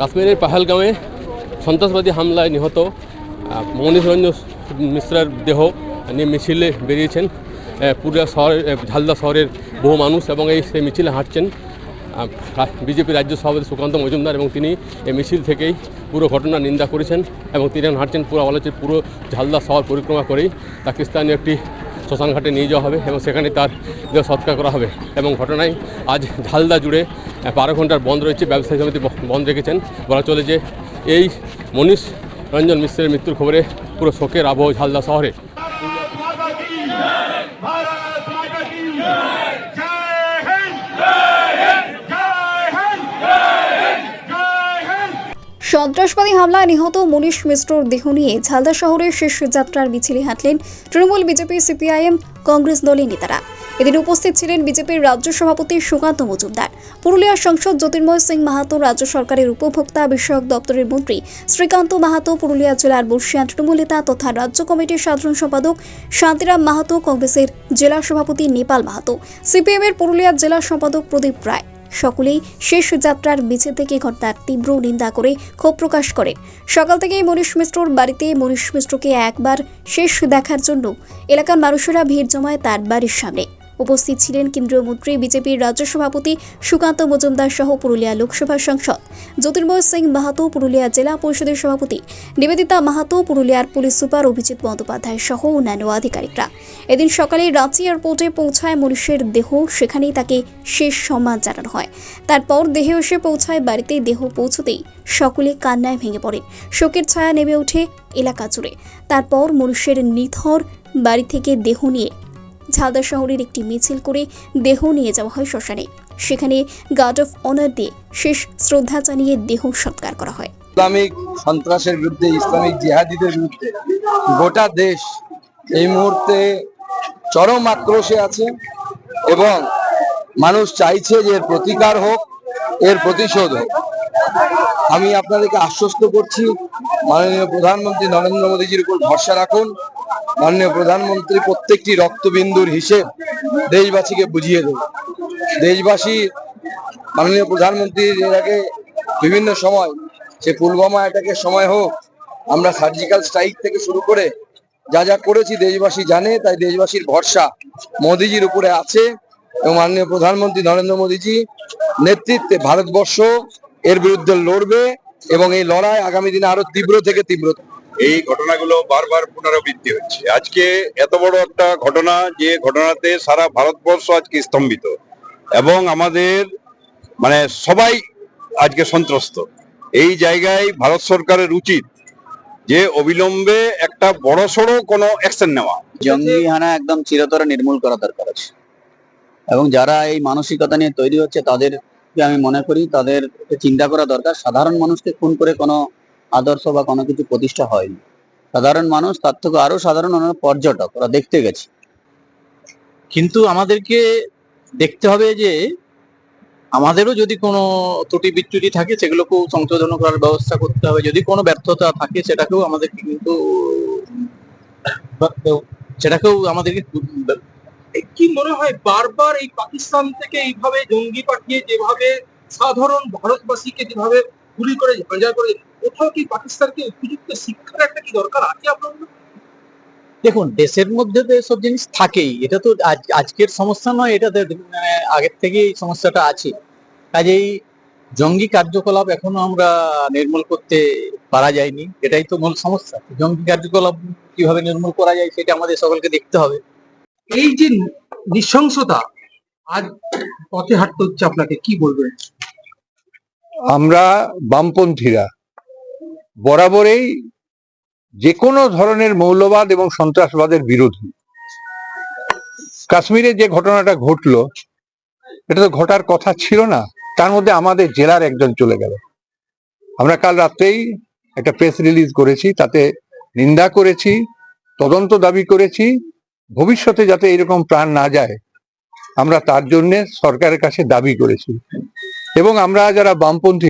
কাশ্মীরের পাহালগামে সন্ত্রাসবাদী হামলায় নিহত মনীষ রঞ্জন মিশ্রার দেহ নিয়ে মিছিলে বেরিয়েছেন। পুরুলিয়া শহরের ঝালদা শহরের বহু মানুষ এবং এই সেই মিছিলে হাঁটছেন বিজেপি রাজ্য সভাপতি সুকান্ত মজুমদার এবং তিনি এই মিছিল থেকেই পুরো ঘটনার নিন্দা করেছেন এবং তিনি হাঁটছেন পুরো বলা পুরো ঝালদা শহর পরিক্রমা করেই। তাকে স্থানীয় একটি শ্মশানঘাটে নিয়ে যাওয়া হবে এবং সেখানে তার দেহ সৎকার করা হবে এবং ঘটনায় আজ ঝালদা জুড়ে বারো ঘণ্টার বন্ধ রয়েছে, ব্যবসায়ী সমিতি বন্ধ রেখেছেন। বলা চলে যে এই মনীষ রঞ্জন মিশ্রের মৃত্যুর খবরে পুরো শোকের আবহ ঝালদা শহরে। সন্ত্রাসবাদী হামলায় নিহত মনীষ মিশ্রর দেহ নিয়ে ঝালদা শহরের শেষ যাত্রার মিছিলে হাঁটলেন তৃণমূল বিজেপি সিপিআইএম কংগ্রেস দলের নেতারা। এদিন উপস্থিত ছিলেন বিজেপির রাজ্য সভাপতি সুকান্ত মজুমদার। পুরুলিয়ার সাংসদ জ্যোতির্ময় সিং মাহাতো, রাজ্য সরকারের উপভোক্তা বিষয়ক দপ্তরের মন্ত্রী শ্রীকান্ত মাহাতো, পুরুলিয়া জেলার বর্ষিয়ান তৃণমূল নেতা তথা রাজ্য কমিটির সাধারণ সম্পাদক শান্তিরাম মাহাতো, কংগ্রেসের জেলা সভাপতি নেপাল মাহাতো। সিপিএমের পুরুলিয়ার জেলা সম্পাদক প্রদীপ রায়। সকলেই শেষ যাত্রার বেঁচে থেকে ঘটনার তীব্র নিন্দা করে ক্ষোভ প্রকাশ করেন। সকাল থেকেই মনীষ মিশ্রর বাড়িতে মনীষ মিশ্রকে একবার শেষ দেখার জন্য এলাকার মানুষেরা ভিড় জমায় তার বাড়ির সামনে। উপস্থিত ছিলেন কেন্দ্রীয় মন্ত্রী, বিজেপির রাজ্য সভাপতি সুকান্ত মজুমদার সহ পুরুলিয়া লোকসভা সাংসদ জ্যোতির্ময় সিং মাহাতো, পুরুলিয়া জেলা পরিষদের সভাপতি নিবেদিতা মাহাতো, পুরুলিয়ার পুলিশ সুপার অভিজিৎ বন্দ্যোপাধ্যায় সহ অন্যান্য আধিকারিকরা। এদিন সকালে রাঁচি এয়ারপোর্টে পৌঁছায় মনীষের দেহ, সেখানেই তাকে শেষ সম্মান জানানো হয়। তারপর দেহে এসে পৌঁছায় বাড়িতে দেহ পৌঁছতেই সকলে কান্নায় ভেঙে পড়ে শোকের ছায়া নেমে ওঠে এলাকা জুড়ে। তারপর মনুষ্যের নিথর বাড়ি থেকে দেহ নিয়ে ঝালদা শহরের একটি মিছিল করে দেহ নিয়ে যাওয়া হয় শ্মশানে। সেখানে গার্ড অফ অনার দিয়ে শেষ শ্রদ্ধা জানিয়ে দেহ সৎকার করা হয়। ইসলামিক সন্ত্রাসের বিরুদ্ধে, ইসলামিক জিহাদিদের বিরুদ্ধে গোটা দেশ এই মুহূর্তে চরম আক্রোশে আছে এবং মানুষ চাইছে যে এর প্রতিকার হোক, এর প্রতিশোধ হোক। আমি আপনাদেরকে আশ্বস্ত করছি, মাননীয় প্রধানমন্ত্রী নরেন্দ্র মোদীজির উপর ভরসা রাখুন। মাননীয় প্রধানমন্ত্রী প্রত্যেকটি রক্তবিন্দুর হিসেব দেশবাসীকে বুঝিয়ে দেবে। দেশবাসী মাননীয় প্রধানমন্ত্রীর এর আগে বিভিন্ন সময়, সে পুলওয়ামা অ্যাটাকের সময় হোক, আমরা সার্জিক্যাল স্ট্রাইক থেকে শুরু করে যা যা করেছি দেশবাসী জানে, তাই দেশবাসীর ভরসা মোদিজির উপরে আছে। এবং মাননীয় প্রধানমন্ত্রী নরেন্দ্র মোদীজি নেতৃত্বে ভারতবর্ষ এর বিরুদ্ধে লড়বে এবং এই লড়াই আগামী দিনে আরও তীব্র থেকে তীব্র এই ঘটনাগুলো বারবার পুনরাবৃত্তি হচ্ছে। আজকে এত বড় একটা ঘটনা, যে ঘটনাতে সারা ভারতবর্ষ আজকে স্তম্ভিত এবং আমাদের মানে সবাই আজকে সন্ত্রস্ত। এই জায়গায় ভারত সরকারের উচিত যে অবিলম্বে একটা বড়সড় কোনো অ্যাকশন নেওয়া। জঙ্গি হানা একদম চিরতরে নির্মূল করা দরকার আছে। এবং যারা এই মানসিকতা নিয়ে তৈরি হচ্ছে, তাদেরকে আমি মনে করি, তাদের চিন্তা করা দরকার। সাধারণ মানুষকে খুন করে কোনো আদর্শ বা কোনো কিছু প্রতিষ্ঠা হয়নি। সাধারণ মানুষ, তার থেকে আরও সাধারণ পর্যটক, ওরা দেখতে গেছে। কিন্তু আমাদেরকে দেখতে হবে যে, আমাদেরও যদি কোনো ত্রুটি বিচ্যুতি থাকে, সেগুলোকেও সংশোধন করার ব্যবস্থা করতে হবে। যদি কোনো ব্যর্থতা থাকে, সেটাকেও আমাদেরকে কিন্তু সেটাকেও আমাদেরকে কি মনে হয়, বারবার এই পাকিস্তান থেকে এইভাবে জঙ্গি পাঠিয়ে যেভাবে সাধারণ ভারতবাসীকে যেভাবে গুলি করে ঝাঁঝা করে কোথাও কি পাকিস্তানকে উপযুক্ত শিক্ষার একটা কি দরকার আছে আপনার দেখুন দেশের মধ্যে তো এসব জিনিস থাকেই। এটা তো আজ- আজকের সমস্যা নয় এটা মানে আগের থেকেই এই সমস্যাটা আছে। কাজেই জঙ্গি কার্যকলাপ এখনও আমরা নির্মূল করতে পারা যায়নি। এটাই তো মূল সমস্যা। জঙ্গি কার্যকলাপ কীভাবে নির্মূল করা যায় সেটা আমাদের সকলকে দেখতে হবে। এই যে নৃশংসতা আজ পথে হাঁটতে হচ্ছে আপনাকে কি বলবেন? আমরা বামপন্থীরা বরাবরেই যে কোনো ধরনের মৌলবাদ এবং সন্ত্রাসবাদের বিরোধী। কাশ্মীরে যে ঘটনাটা ঘটলো, এটা তো ঘটার কথা ছিল না, তার মধ্যে আমাদের জেলার একজন চলে গেল। আমরা কাল রাত্রেই একটা প্রেস রিলিজ করেছি, তাতে নিন্দা করেছি, তদন্ত দাবি করেছি, ভবিষ্যতে যাতে এরকম প্রাণ না যায়, আমরা তার জন্য সরকারের কাছে দাবি করেছি। এবং আমরা যারা বামপন্থী